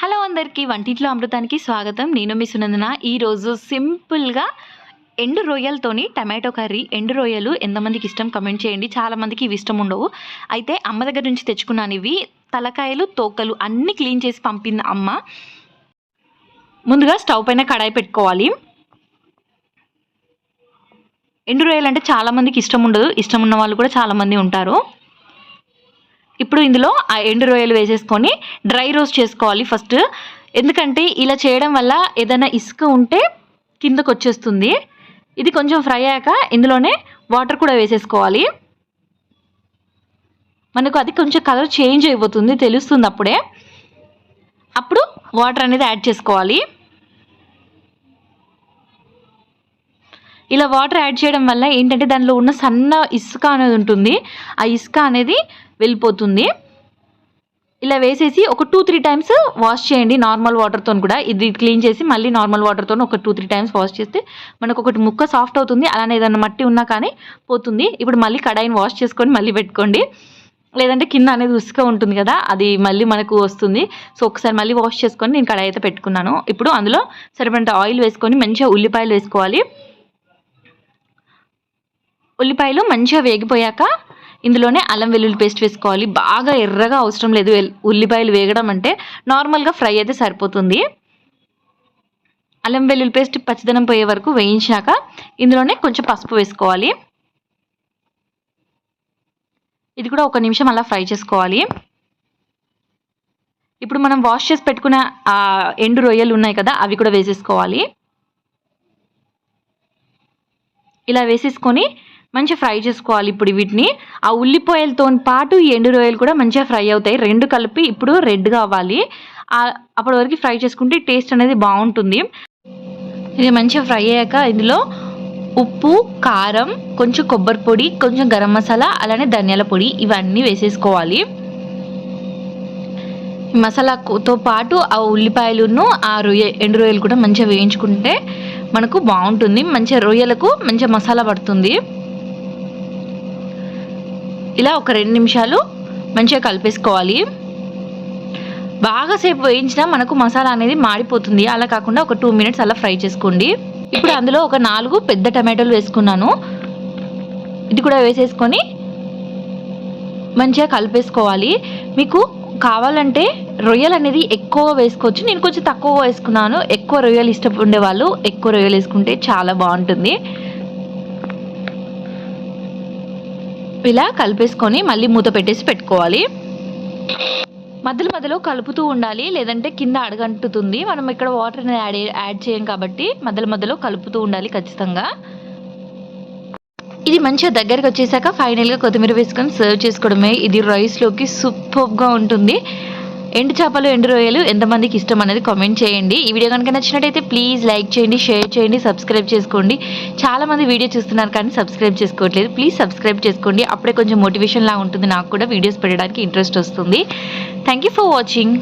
Hello అందరికీ వంటింట్లో అమృతానికి స్వాగతం. నేను మీ సునందన. ఈరోజు సింపుల్గా ఎండు రొయ్యలతోని టమాటో కర్రీ ఎండు రొయ్యలు ఎంతమందికి ఇష్టం కమెంట్ చేయండి. చాలామందికి ఇవి ఇష్టం ఉండవు. అయితే అమ్మ దగ్గర నుంచి తెచ్చుకున్నాను ఇవి. తలకాయలు తోకలు అన్నీ క్లీన్ చేసి పంపింది అమ్మ. ముందుగా స్టవ్ పైన కడాయి పెట్టుకోవాలి. ఎండు రొయ్యలు అంటే చాలామందికి ఇష్టం ఉండదు. ఇష్టం ఉన్న వాళ్ళు కూడా చాలామంది ఉంటారు. ఇప్పుడు ఇందులో ఆ ఎండు రొయ్యలు వేసేసుకొని డ్రై రోస్ట్ చేసుకోవాలి ఫస్ట్. ఎందుకంటే ఇలా చేయడం వల్ల ఏదైనా ఇసుక ఉంటే కిందకు వచ్చేస్తుంది. ఇది కొంచెం ఫ్రై అయ్యాక ఇందులోనే వాటర్ కూడా వేసేసుకోవాలి. మనకు అది కొంచెం కలర్ చేంజ్ అయిపోతుంది తెలుస్తుంది అప్పుడే. అప్పుడు వాటర్ అనేది యాడ్ చేసుకోవాలి. ఇలా వాటర్ యాడ్ చేయడం వల్ల ఏంటంటే దానిలో ఉన్న సన్న ఇసుక అనేది ఉంటుంది. ఆ ఇసుక అనేది వెళ్ళిపోతుంది. ఇలా వేసేసి ఒక టూ త్రీ టైమ్స్ వాష్ చేయండి నార్మల్ వాటర్తో కూడా. ఇది క్లీన్ చేసి మళ్ళీ నార్మల్ వాటర్తో ఒక టూ త్రీ టైమ్స్ వాష్ చేస్తే మనకు ఒకటి ముక్క సాఫ్ట్ అవుతుంది. అలానే ఏదైనా మట్టి ఉన్నా కానీ పోతుంది. ఇప్పుడు మళ్ళీ కడాయిని వాష్ చేసుకొని మళ్ళీ పెట్టుకోండి. లేదంటే కింద అనేది ఉసుక ఉంటుంది కదా అది మళ్ళీ మనకు వస్తుంది. సో ఒకసారి మళ్ళీ వాష్ చేసుకొని నేను కడాయి అయితే పెట్టుకున్నాను. ఇప్పుడు అందులో సరిపడంత ఆయిల్ వేసుకొని మంచిగా ఉల్లిపాయలు వేసుకోవాలి. ఉల్లిపాయలు మంచిగా వేగిపోయాక ఇందులోనే అల్లం వెల్లుల్లి పేస్ట్ వేసుకోవాలి. బాగా ఎర్రగా అవసరం లేదు ఉల్లిపాయలు వేగడం అంటే నార్మల్గా ఫ్రై అయితే సరిపోతుంది. అల్లం వెల్లుల్లి పేస్ట్ పచ్చిదనం పోయే వరకు వేయించాక ఇందులోనే కొంచెం పసుపు వేసుకోవాలి. ఇది కూడా ఒక నిమిషం అలా ఫ్రై చేసుకోవాలి. ఇప్పుడు మనం వాష్ చేసి పెట్టుకున్న ఎండు రొయ్యలు ఉన్నాయి కదా అవి కూడా వేసేసుకోవాలి. ఇలా వేసేసుకొని మంచిగా ఫ్రై చేసుకోవాలి ఇప్పుడు వీటిని. ఆ ఉల్లిపాయలతో పాటు ఈ ఎండు రొయ్యలు కూడా మంచిగా ఫ్రై అవుతాయి. రెండు కలిపి ఇప్పుడు రెడ్గా అవ్వాలి. అప్పటి వరకు ఫ్రై చేసుకుంటే టేస్ట్ అనేది బాగుంటుంది. ఇది మంచిగా ఫ్రై అయ్యాక ఇందులో ఉప్పు కారం కొంచెం కొబ్బరి పొడి కొంచెం గరం మసాలా అలానే ధనియాల పొడి ఇవన్నీ వేసేసుకోవాలి. మసాలాతో పాటు ఆ ఉల్లిపాయలును ఆ రొయ్య ఎండు రొయ్యలు కూడా మంచిగా వేయించుకుంటే మనకు బాగుంటుంది. మంచిగా రొయ్యలకు మంచిగా మసాలా పడుతుంది. ఇలా ఒక రెండు నిమిషాలు మంచిగా కలిపేసుకోవాలి. బాగా సేపు వేయించినా మనకు మసాలా అనేది మాడిపోతుంది. అలా కాకుండా ఒక టూ మినిట్స్ అలా ఫ్రై చేసుకోండి. ఇప్పుడు అందులో ఒక నాలుగు పెద్ద టమాటోలు వేసుకున్నాను. ఇది కూడా వేసేసుకొని మంచిగా కలిపేసుకోవాలి. మీకు కావాలంటే రొయ్యలు అనేది ఎక్కువ వేసుకోవచ్చు. నేను కొంచెం తక్కువ వేసుకున్నాను. ఎక్కువ రొయ్యలు ఇష్టపడే వాళ్ళు ఎక్కువ రొయ్యలు వేసుకుంటే చాలా బాగుంటుంది. ఇలా కలిపేసుకొని మళ్ళీ మూత పెట్టేసి పెట్టుకోవాలి. మధ్యలో మధ్యలో కలుపుతూ ఉండాలి లేదంటే కింద అడగంటుతుంది. మనం ఇక్కడ వాటర్ అనేది యాడ్ యాడ్ చేయం కాబట్టి మధ్యలో మధ్యలో కలుపుతూ ఉండాలి ఖచ్చితంగా. ఇది మంచిగా దగ్గరికి వచ్చేసాక ఫైనల్గా కొత్తిమీర వేసుకొని సర్వ్ చేసుకోవడమే. ఇది రైస్లోకి సూపర్గా ఉంటుంది. ఎండు చేపలు ఎండు రొయ్యలు ఎంతమందికి ఇష్టం అనేది కామెంట్ చేయండి. ఈ వీడియో కనుక నచ్చినట్టయితే ప్లీజ్ లైక్ చేయండి షేర్ చేయండి సబ్స్క్రైబ్ చేసుకోండి. చాలామంది వీడియో చూస్తున్నారు కానీ సబ్స్క్రైబ్ చేసుకోవట్లేదు. ప్లీజ్ సబ్స్క్రైబ్ చేసుకోండి. అప్పుడే కొంచెం మోటివేషన్లా ఉంటుంది. నాకు కూడా వీడియోస్ పెట్టడానికి ఇంట్రెస్ట్ వస్తుంది. Thank for watching